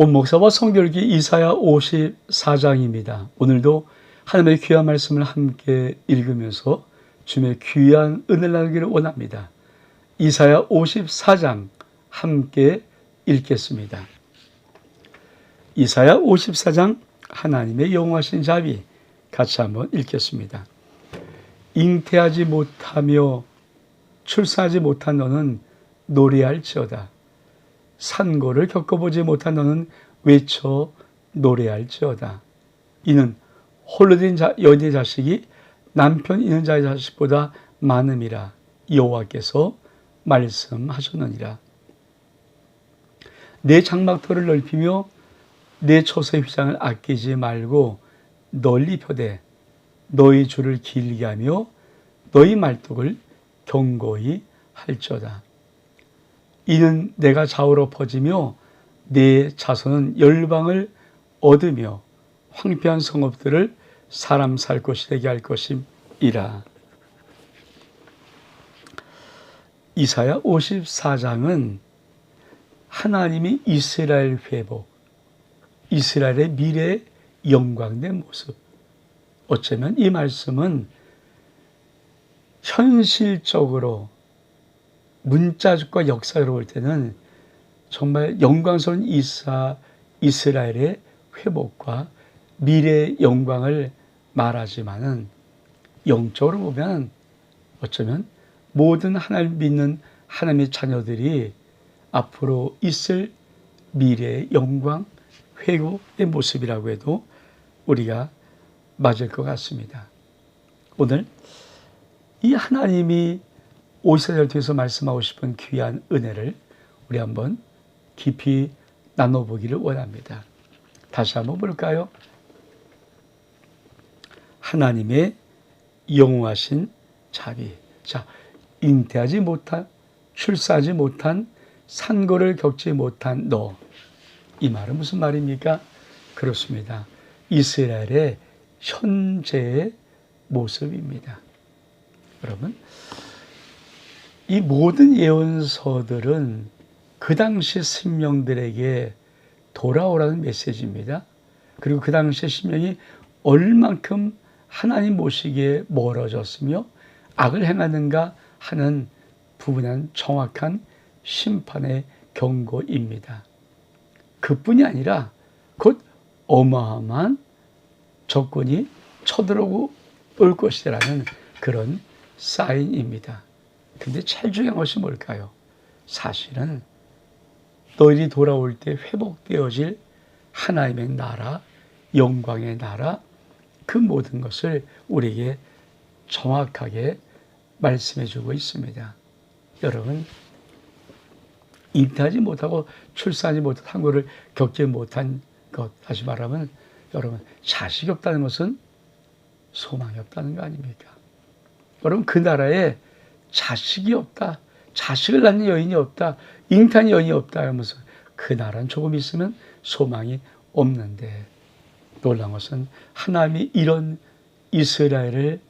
온 목사와 성결기 이사야 54장입니다. 오늘도 하나님의 귀한 말씀을 함께 읽으면서 주님의 귀한 은혜를 나누기를 원합니다. 이사야 54장 함께 읽겠습니다. 이사야 54장 하나님의 영화신 자비 같이 한번 읽겠습니다. 잉태하지 못하며 출산하지 못한 너는 노래할지어다. 산고를 겪어보지 못한 너는 외쳐 노래할지어다. 이는 홀로 된 자, 여인의 자식이 남편 있는 자의 자식보다 많음이라 여호와께서 말씀하셨느니라. 내 장막터를 넓히며 내 처소의 휘장을 아끼지 말고 널리 펴되 너희 줄을 길게 하며 너희 말뚝을 견고히 할지어다. 이는 내가 좌우로 퍼지며 내 자손은 열방을 얻으며 황폐한 성읍들을 사람 살 곳이 되게 할 것임이라. 이사야 54장은 하나님이 이스라엘 회복, 이스라엘의 미래 영광된 모습. 어쩌면 이 말씀은 현실적으로 문자적과 역사로 볼 때는 정말 영광스러운 이사 이스라엘의 회복과 미래 영광을 말하지만은 영적으로 보면 어쩌면 모든 하나님 믿는 하나님의 자녀들이 앞으로 있을 미래의 영광, 회복의 모습이라고 해도 우리가 맞을 것 같습니다. 오늘 이 하나님이 오이사를 통해서 말씀하고 싶은 귀한 은혜를 우리 한번 깊이 나눠보기를 원합니다. 다시 한번 볼까요? 하나님의 영원하신 자비. 자, 잉태하지 못한, 출사하지 못한, 산고를 겪지 못한 너. 이 말은 무슨 말입니까? 그렇습니다. 이스라엘의 현재의 모습입니다. 여러분, 이 모든 예언서들은 그 당시 신명들에게 돌아오라는 메시지입니다. 그리고 그 당시의 신명이 얼만큼 하나님 모시기에 멀어졌으며 악을 행하는가 하는 부분한 정확한 심판의 경고입니다. 그뿐이 아니라 곧 어마어마한 적군이 쳐들어오고 올 것이라는 그런 사인입니다. 근데 중요한 것이 뭘까요? 사실은 너희들이 돌아올 때 회복되어질 하나님의 나라, 영광의 나라, 그 모든 것을 우리에게 정확하게 말씀해 주고 있습니다. 여러분, 잉태하지 못하고 출산하지 못한 한국을 겪지 못한 것, 다시 말하면 여러분, 자식이 없다는 것은 소망이 없다는 거 아닙니까? 여러분, 그 나라에 자식이 없다. 자식을 낳는 여인이 없다. 잉태한 여인이 없다 하면서 그 나라는 조금 있으면 소망이 없는데 놀란 것은 하나님이 이런 이스라엘을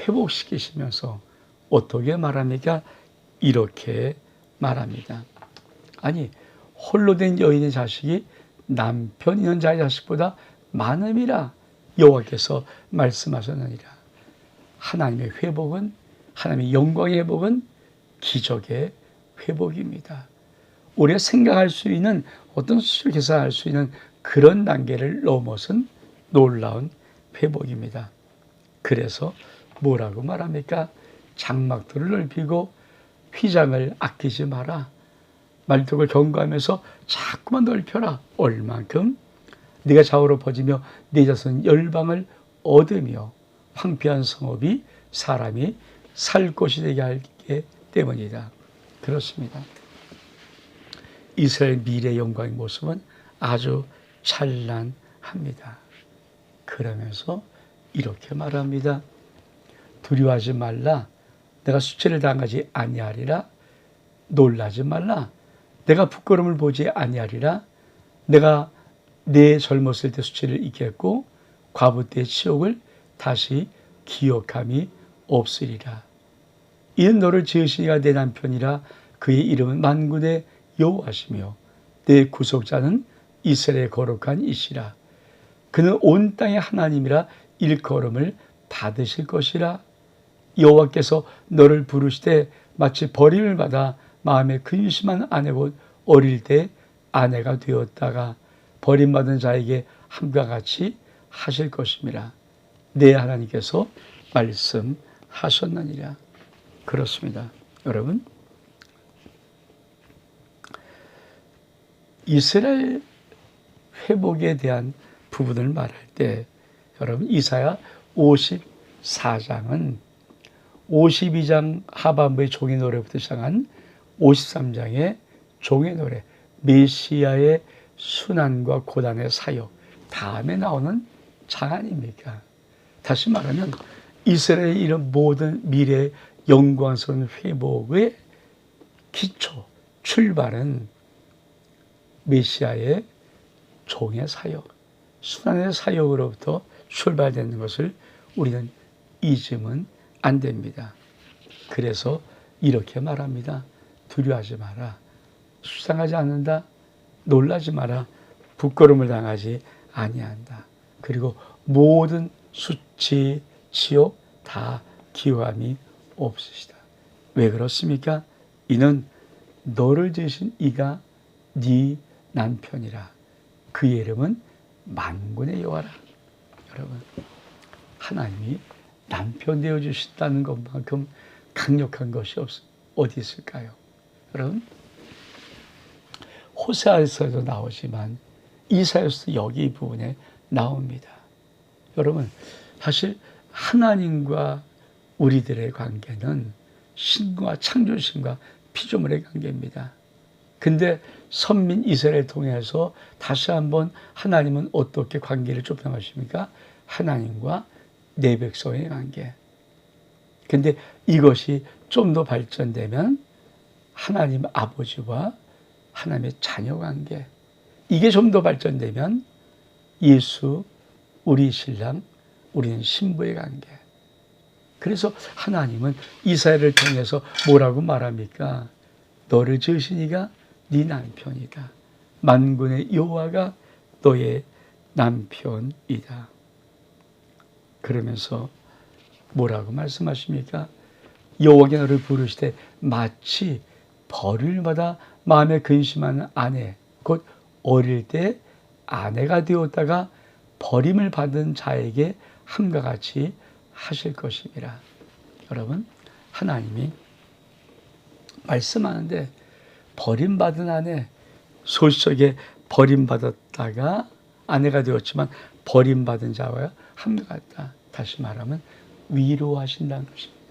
회복시키시면서 어떻게 말합니까? 이렇게 말합니다. 아니 홀로 된 여인의 자식이 남편 있는 자의 자식보다 많음이라 여호와께서 말씀하셨느니라. 하나님의 회복은 하나님의 영광의 회복은 기적의 회복입니다. 우리가 생각할 수 있는 어떤 수술 계산할 수 있는 그런 단계를 넘어선 놀라운 회복입니다. 그래서 뭐라고 말합니까? 장막들을 넓히고 휘장을 아끼지 마라. 말뚝을 경고하면서 자꾸만 넓혀라. 얼만큼 네가 좌우로 퍼지며 네 자손 열방을 얻으며 황폐한 성읍이 사람이 살 곳이 되게 하기 때문이다. 그렇습니다. 이스라엘 미래 영광의 모습은 아주 찬란합니다. 그러면서 이렇게 말합니다. 두려워하지 말라. 내가 수치를 당하지 아니하리라. 놀라지 말라. 내가 부끄러움을 보지 아니하리라. 내가 내 젊었을 때 수치를 잊겠고 과부 때 치욕을 다시 기억함이 없으리라. 이는 너를 지으시니가 내 남편이라 그의 이름은 만군의 여호와시며 내 구속자는 이스라엘의 거룩한 이시라. 그는 온 땅의 하나님이라 일컬음을 받으실 것이라. 여호와께서 너를 부르시되 마치 버림을 받아 마음에 근심한 아내 곧 어릴 때 아내가 되었다가 버림받은 자에게 함과 같이 하실 것임이라. 내 하나님께서 말씀하셨느니라. 그렇습니다. 여러분, 이스라엘 회복에 대한 부분을 말할 때 여러분 이사야 54장은 52장 하반부의 종의 노래부터 시작한 53장의 종의 노래 메시아의 순환과 고단의 사역 다음에 나오는 장 아닙니까? 다시 말하면 이스라엘의 이런 모든 미래 영광스러운 회복의 기초, 출발은 메시아의 종의 사역, 순환의 사역으로부터 출발되는 것을 우리는 잊으면 안 됩니다. 그래서 이렇게 말합니다. 두려워하지 마라. 수상하지 않는다. 놀라지 마라. 부끄러움을 당하지 아니한다. 그리고 모든 수치, 지옥 다 기함이 없으시다. 왜 그렇습니까? 이는 너를 지으신 이가 네 남편이라. 그의 이름은 만군의 여호와라. 여러분, 하나님이 남편 되어 주신다는 것만큼 강력한 것이 없, 어디 있을까요? 여러분, 호세아에서도 나오지만 이사에서도 여기 부분에 나옵니다. 여러분, 사실 하나님과 우리들의 관계는 신과 창조신과 피조물의 관계입니다. 근데 선민 이스라엘 통해서 다시 한번 하나님은 어떻게 관계를 좁혀가십니까? 하나님과 내 백성의 관계. 근데 이것이 좀 더 발전되면 하나님 아버지와 하나님의 자녀 관계. 이게 좀 더 발전되면 예수, 우리 신랑, 우리는 신부의 관계. 그래서 하나님은 이스라엘을 통해서 뭐라고 말합니까? 너를 지으시니가 네 남편이다. 만군의 여호와가 너의 남편이다. 그러면서 뭐라고 말씀하십니까? 여호와께 너를 부르시되 마치 벌을 받아 마음에 근심하는 아내 곧 어릴 때 아내가 되었다가 버림을 받은 자에게 함과 같이 하실 것입니다. 여러분 하나님이 말씀하는데 버림받은 아내 소속에 버림받았다가 아내가 되었지만 버림받은 자와 함과 같다. 다시 말하면 위로하신다는 것입니다.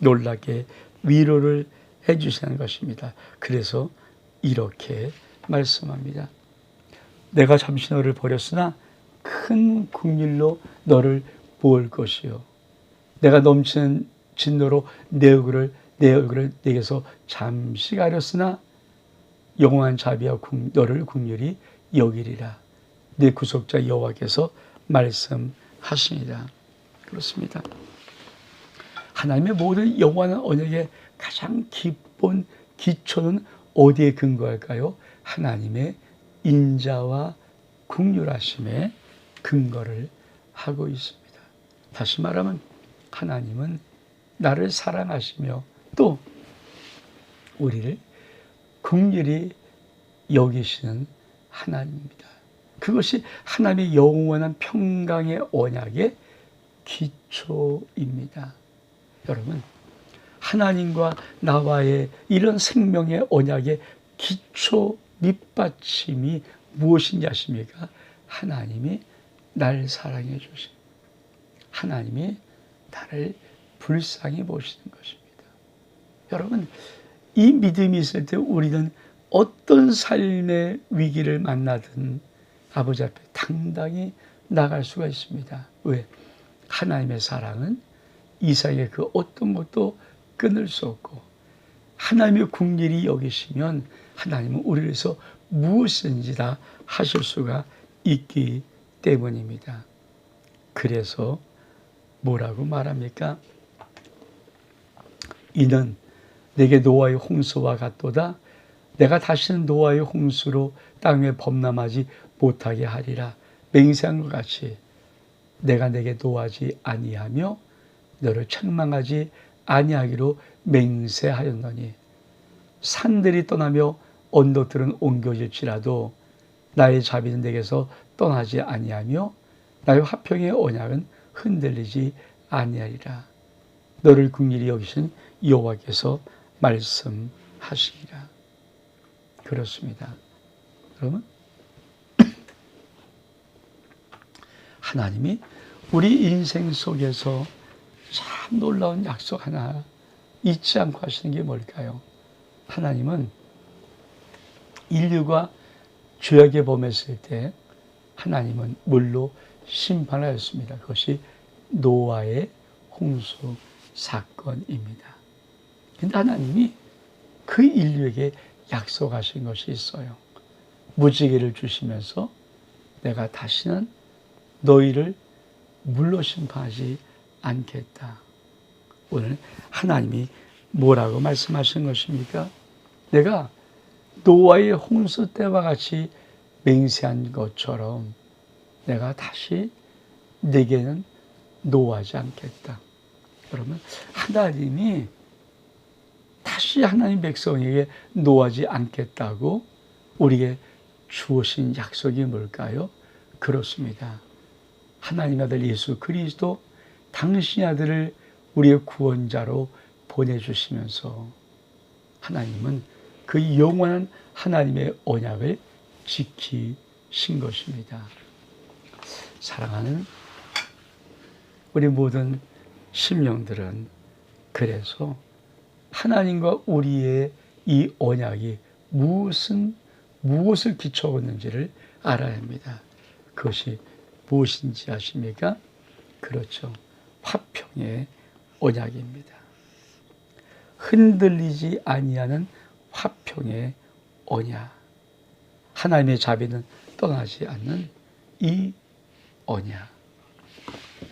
놀라게 위로를 해주시는 것입니다. 그래서 이렇게 말씀합니다. 내가 잠시 너를 버렸으나 큰 국률로 너를 모을 것이요. 내가 넘치는 진노로 내 얼굴을 내 얼굴을 내게서 잠시 가렸으나 영원한 자비와 너를 국률이 여기리라. 내 구속자 여호와께서 말씀하십니다. 그렇습니다. 하나님의 모든 영원한 언약의 가장 기본 기초는 어디에 근거할까요? 하나님의 인자와 국률하심에 근거를 하고 있습니다. 다시 말하면 하나님은 나를 사랑하시며 또 우리를 긍휼히 여기시는 하나님입니다. 그것이 하나님의 영원한 평강의 언약의 기초입니다. 여러분, 하나님과 나와의 이런 생명의 언약의 기초 밑받침이 무엇인지 아십니까? 하나님이 날 사랑해 주신 하나님이 나를 불쌍히 보시는 것입니다. 여러분, 이 믿음이 있을 때 우리는 어떤 삶의 위기를 만나든 아버지 앞에 당당히 나갈 수가 있습니다. 왜? 하나님의 사랑은 이상의 그 어떤 것도 끊을 수 없고 하나님의 궁일이 여기시면 하나님은 우리를 위해서 무엇인지 다 하실 수가 있기 때문입니다. 그래서 뭐라고 말합니까? 이는 내게 노아의 홍수와 같도다. 내가 다시는 노아의 홍수로 땅에 범람하지 못하게 하리라 맹세한 것 같이 내가 내게 노하지 아니하며 너를 책망하지 아니하기로 맹세하였노니 산들이 떠나며 언덕들은 옮겨질지라도 나의 자비는 내게서 떠나지 아니하며 나의 화평의 언약은 흔들리지 아니하리라. 너를 궁일이 여기신 여호와께서 말씀하시리라. 그렇습니다. 여러분 하나님이 우리 인생 속에서 참 놀라운 약속 하나 잊지 않고 하시는 게 뭘까요? 하나님은 인류가 죄악에 범했을 때 하나님은 물로 심판하였습니다. 그것이 노아의 홍수 사건입니다. 근데 하나님이 그 인류에게 약속하신 것이 있어요. 무지개를 주시면서 내가 다시는 너희를 물로 심판하지 않겠다. 오늘 하나님이 뭐라고 말씀하신 것입니까? 내가 노아의 홍수 때와 같이 맹세한 것처럼 내가 다시 내게는 노하지 않겠다. 그러면 하나님이 다시 하나님 백성에게 노하지 않겠다고 우리에게 주어진 약속이 뭘까요? 그렇습니다. 하나님 아들 예수 그리스도 당신의 아들을 우리의 구원자로 보내주시면서 하나님은 그 영원한 하나님의 언약을 지키신 것입니다. 사랑하는 우리 모든 심령들은 그래서 하나님과 우리의 이 언약이 무슨 무엇을 기초하는지를 알아야 합니다. 그것이 무엇인지 아십니까? 그렇죠. 화평의 언약입니다. 흔들리지 아니하는 화평의 언약. 하나님의 자비는 떠나지 않는 이 언약.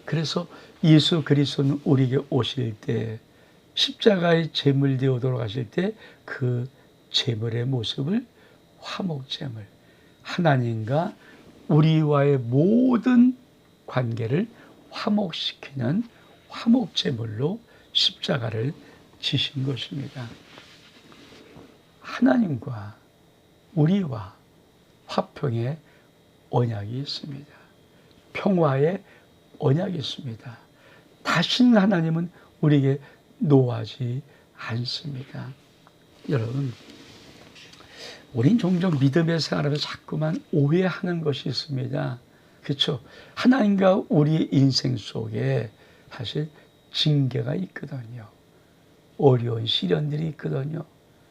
그래서 예수 그리스도는 우리에게 오실 때 십자가의 제물 되어 돌아가실 때 그 제물의 모습을 화목제물 하나님과 우리와의 모든 관계를 화목시키는 화목제물로 십자가를 지신 것입니다. 하나님과 우리와 화평의 언약이 있습니다. 평화의 언약이 있습니다. 다시는 하나님은 우리에게 노하지 않습니다. 여러분, 우린 종종 믿음의 생활하면서 자꾸만 오해하는 것이 있습니다. 그렇죠? 하나님과 우리의 인생 속에 사실 징계가 있거든요. 어려운 시련들이 있거든요.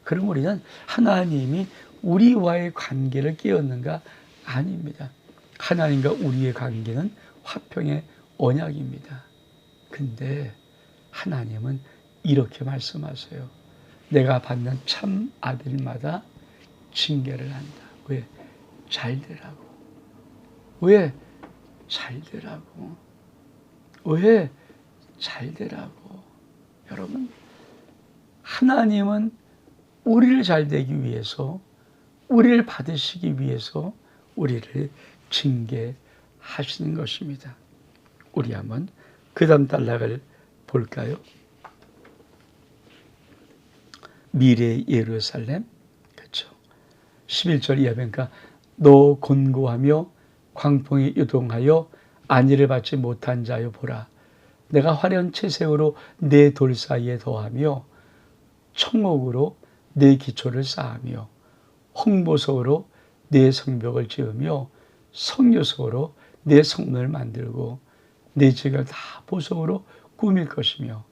그럼 우리는 하나님이 우리와의 관계를 깨었는가? 아닙니다. 하나님과 우리의 관계는 화평의 언약입니다. 근데 하나님은 이렇게 말씀하세요. 내가 받는 참 아들마다 징계를 한다. 왜? 잘 되라고. 왜? 잘 되라고. 왜? 잘 되라고. 여러분, 하나님은 우리를 잘 되기 위해서, 우리를 받으시기 위해서 우리를 징계하시는 것입니다. 우리 한번 그 다음 단락을 볼까요? 미래 예루살렘. 그렇죠. 11절 이하 보니까 너 곤고하며 광풍이 유동하여 안위를 받지 못한 자여 보라. 내가 화려한 채색으로 내 돌 사이에 더하며 청옥으로 내 기초를 쌓으며 홍보석으로 내 성벽을 지으며 성녀석으로 내 성문을 만들고 내 집을 다 보석으로 꾸밀 것이며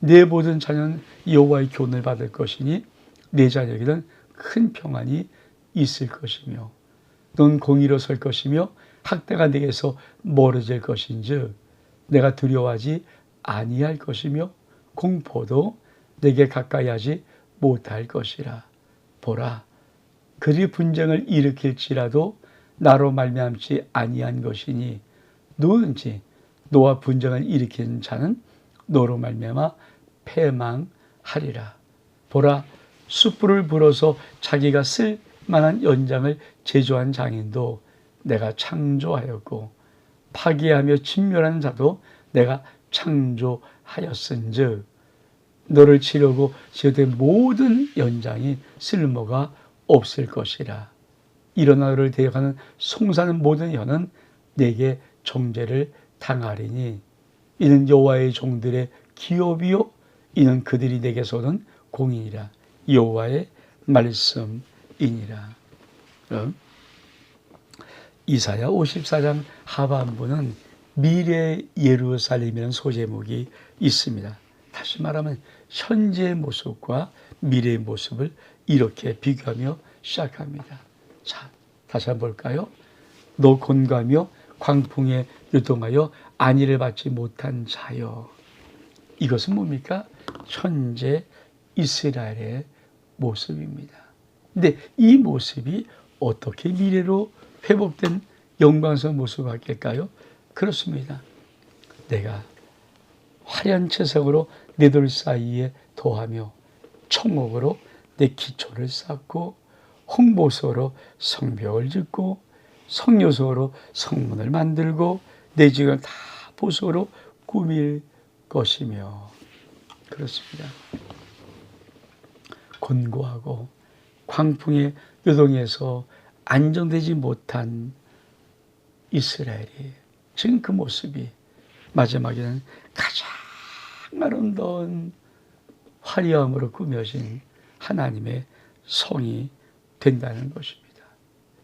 내 모든 자녀는 여호와의 교훈을 받을 것이니 내 자녀에게는 큰 평안이 있을 것이며 넌 공의로 설 것이며 학대가 내게서 멀어질 것인즉 내가 두려워하지 아니할 것이며 공포도 내게 가까이 하지 못할 것이라. 보라 그리 분쟁을 일으킬지라도 나로 말미암지 아니한 것이니 누군지 너와 분쟁을 일으킨 자는 너로 말미암아 패망하리라. 보라 숯불을 불어서 자기가 쓸 만한 연장을 제조한 장인도 내가 창조하였고 파괴하며 진멸하는 자도 내가 창조하였은즉 너를 치려고 지어된 모든 연장이 쓸모가 없을 것이라. 일어나 너를 대역하는 송사는 모든 혀는 내게 정죄를 당하리니 이는 여호와의 종들의 기업이요 이는 그들이 내게서는 공이니라 여호와의 말씀이니라. 그럼 이사야 54장 하반부는 미래 예루살렘이라는 소제목이 있습니다. 다시 말하면 현재의 모습과 미래의 모습을 이렇게 비교하며 시작합니다. 자, 다시 한번 볼까요? 너 곤가며 광풍에 유동하여 안위를 받지 못한 자여. 이것은 뭡니까? 현재 이스라엘의 모습입니다. 근데 이 모습이 어떻게 미래로 회복된 영광스러운 모습을 갖길까요? 그렇습니다. 내가 화려한 채석으로 내 돌 사이에 도하며 청옥으로 내 기초를 쌓고 홍보소로 성벽을 짓고 성요소로 성문을 만들고 내 집을 다 보소로 꾸밀 것이며 그렇습니다. 곤고하고 광풍의 요동에서 안정되지 못한 이스라엘이 지금 그 모습이 마지막에는 가장 아름다운 화려함으로 꾸며진 하나님의 성이 된다는 것입니다.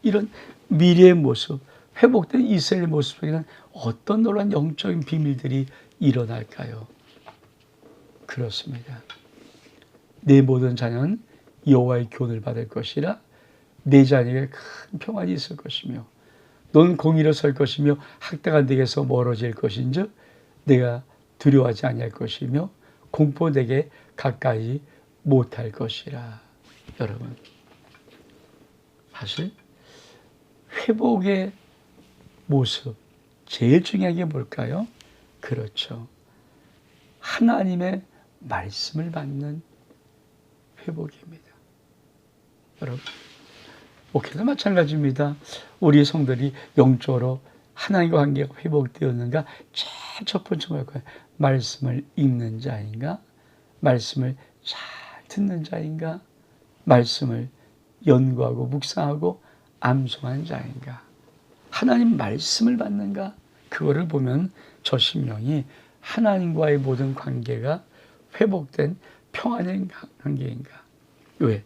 이런 미래의 모습, 회복된 이스라엘의 모습 속에는 어떤 놀란 영적인 비밀들이 일어날까요? 그렇습니다. 내 모든 자녀는 여호와의 교훈을 받을 것이라 내 자녀에게 큰 평안이 있을 것이며 넌 공의로 설 것이며 학대가 내게서 멀어질 것인즉 내가 두려워하지 아니할 것이며 공포 내게 가까이 못할 것이라 여러분 사실 회복의 모습 제일 중요한 게 뭘까요? 그렇죠. 하나님의 말씀을 받는 회복입니다. 여러분, 목회도 마찬가지입니다. 우리 성들이 영적으로 하나님과 관계가 회복되었는가? 제일 첫 번째가 뭘까요? 말씀을 읽는 자인가? 말씀을 잘 듣는 자인가? 말씀을 연구하고 묵상하고 암송한 자인가? 하나님 말씀을 받는가? 그거를 보면 저 심령이 하나님과의 모든 관계가 회복된 평안의 관계인가? 왜?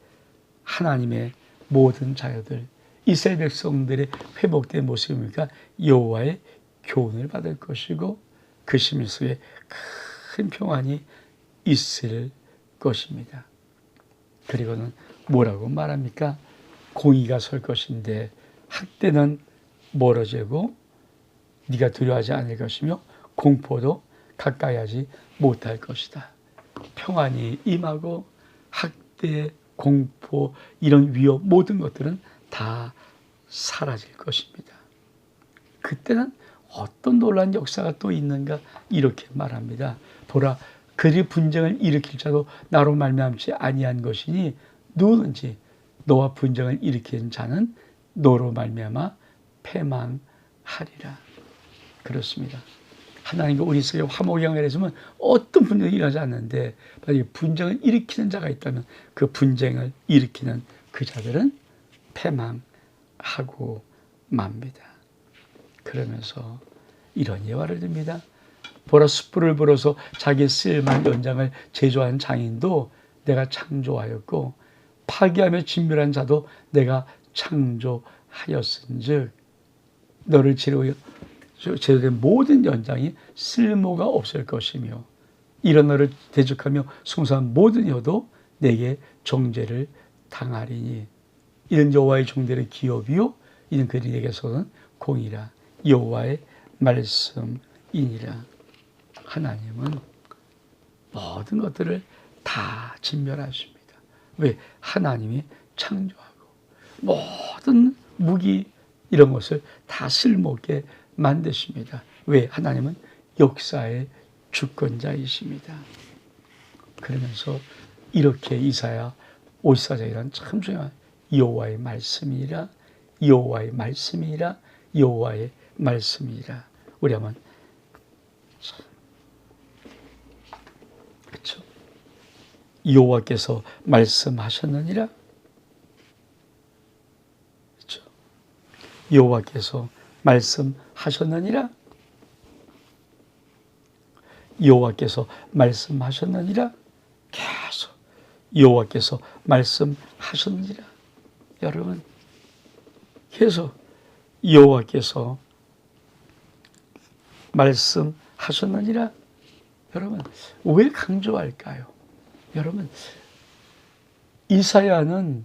하나님의 모든 자녀들, 이스라엘 백성들의 회복된 모습입니까? 여호와의 교훈을 받을 것이고 그 심리 속에 큰 평안이 있을 것입니다. 그리고는 뭐라고 말합니까? 공의가 설 것인데 학대는 멀어지고 네가 두려워하지 않을 것이며 공포도 가까이 하지 못할 것이다. 평안이 임하고 학대, 공포, 이런 위협 모든 것들은 다 사라질 것입니다. 그때는 어떤 놀라운 역사가 또 있는가 이렇게 말합니다. 보라 그리 분쟁을 일으킬 자도 나로 말미암지 아니한 것이니 누구든지 너와 분쟁을 일으킨 자는 너로 말미암아 패망하리라. 그렇습니다. 하나님과 우리 속에 화목양을 했으면 어떤 분쟁이 일어나지 않는데 만약에 분쟁을 일으키는 자가 있다면 그 분쟁을 일으키는 그 자들은 패망하고 맙니다. 그러면서 이런 예화를 듭니다. 보라 숯불을 불어서 자기 쓸만 연장을 제조한 장인도 내가 창조하였고 파괴하며 진멸한 자도 내가 창조하였은즉. 너를 지르고 제도된 모든 연장이 쓸모가 없을 것이며 이런 너를 대적하며 숭상한 모든 여도 내게 정죄를 당하리니. 이는 여호와의 종들의 기업이요 이는 그들이 내게서는 공이라. 여호와의 말씀이니라. 하나님은 모든 것들을 다 진멸하십니다. 왜? 하나님이 창조하고 모든 무기 이런 것을 다 쓸모있게 만드십니다. 왜? 하나님은 역사의 주권자이십니다. 그러면서 이렇게 이사야 54장이란 참 중요한 여호와의 말씀이라 여호와의 말씀이라 여호와의 말씀이라 우리 한번 그렇죠 여호와께서 말씀하셨느니라. 그렇죠? 여호와께서 말씀하셨느니라. 여호와께서 말씀하셨느니라. 계속 여호와께서 말씀하셨느니라. 여러분 계속 여호와께서 말씀하셨느니라. 여러분 왜 강조할까요? 여러분 이사야는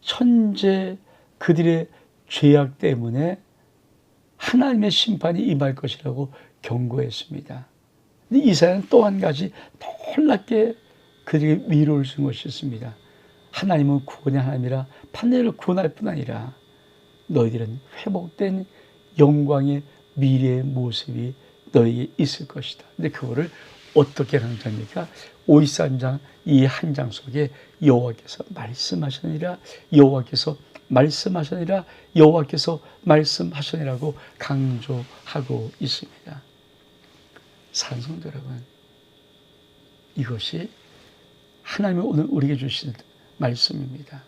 현재 그들의 죄악 때문에 하나님의 심판이 임할 것이라고 경고했습니다. 이사야는 또 한 가지 놀랍게 그들에게 위로를 준 것이 있습니다. 하나님은 구원의 하나님이라 판례를 구원할 뿐 아니라 너희들은 회복된 영광의 미래의 모습이 너에게 있을 것이다. 근데 그거를 어떻게 강조합니까? 53장 이 한 장 속에 여호와께서 말씀하시니라 여호와께서 말씀하시니라 여호와께서 말씀하시니라고 강조하고 있습니다. 산성도 여러분 이것이 하나님이 오늘 우리에게 주신 말씀입니다.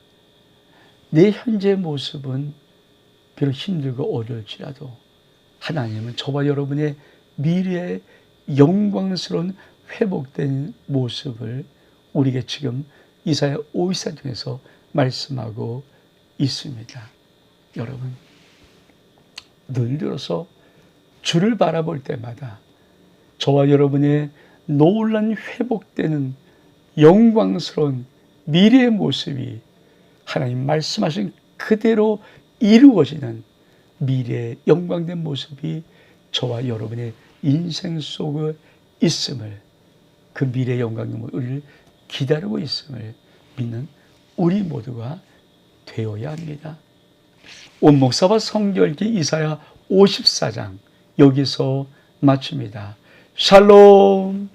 내 현재 모습은 비록 힘들고 어려울지라도 하나님은 저와 여러분의 미래의 영광스러운 회복된 모습을 우리에게 지금 이사야 54 중에서 말씀하고 있습니다. 여러분, 늘 들어서 주를 바라볼 때마다 저와 여러분의 놀란 회복되는 영광스러운 미래의 모습이 하나님 말씀하신 그대로 이루어지는 미래의 영광된 모습이 저와 여러분의 인생 속에 있음을 그 미래의 영광의 모습을 기다리고 있음을 믿는 우리 모두가 되어야 합니다. 온 목사와 성결기 이사야 54장 여기서 마칩니다. 샬롬